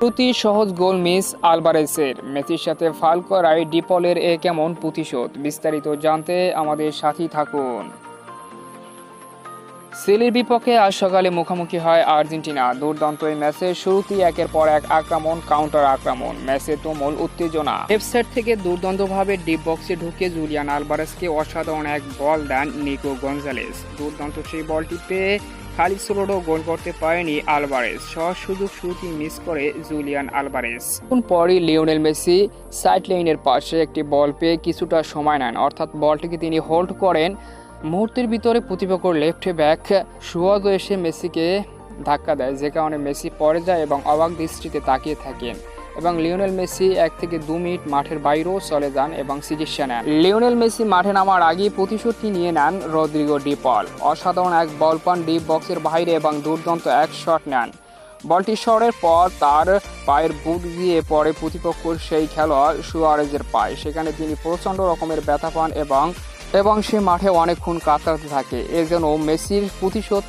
প্রতি সহজ goal miss আলবারেসের। মেসির সাথে ফাল করায় ডিপলের এ কেমন প্রতিশোধ? বিস্তারিত জানতে আমাদের সাথী থাকুন। সিলির বিপক্ষে আজ সকালে মুখোমুখি হয় আর্জেন্টিনা। দুর্দান্ত এই ম্যাচের শুরুতেই একের পর এক আক্রমণ কাউন্টার আক্রমণ। ম্যাচে তুমুল উত্তেজনা। ওয়েবসাইট থেকে দুর্দান্তভাবে ডিপ বক্সে ঢুকে জুলিয়ান আলবারেসকে অসাধারণ এক বল দেন নিকো গঞ্জালেস। দুর্দান্ত সেই বলটি পেয়ে খালিদ সোলোডো গোল করতে পারেনি আলবারেস সহজ সুযোগ শুরুতেই মিস করে জুলিয়ান এখন পরই লিওনেল মেসি সাইড লাইনের পাশে একটি বল পেয়ে কিছুটা সময় নেন। অর্থাৎ বলটিকে তিনি হোল্ড করেন। মুহূর্তের ভিতরে প্রতিপক্ষ লেফট ব্যাক সুয়াদো এসে মেসিকে ধাক্কা দেয়, যে কারণে মেসি পড়ে যায় এবং অবাক দৃষ্টিতে তাকিয়ে থাকেন। এবং লিওনেল মেসি এক থেকে দু মিনিট মাঠের বাইরেও চলে যান এবং চিকিৎসা নেন। লিওনেল মেসি মাঠে নামার আগেই প্রতিশোধটি নিয়ে নেন রদ্রিগো ডিপল অসাধারণ এক বল পান ডিপ বক্সের বাইরে এবং দুর্দান্ত এক শট নেন। বলটি সরের পর তার পায়ের বুট দিয়ে পরে প্রতিপক্ষ সেই খেলোয়াড় সুয়ারেজের পায়। সেখানে তিনি প্রচণ্ড রকমের ব্যথা পান এবং এবং সে মাঠে অনেকক্ষণ কাতরাতে থাকে। এ যেন মেসির প্রতিশোধ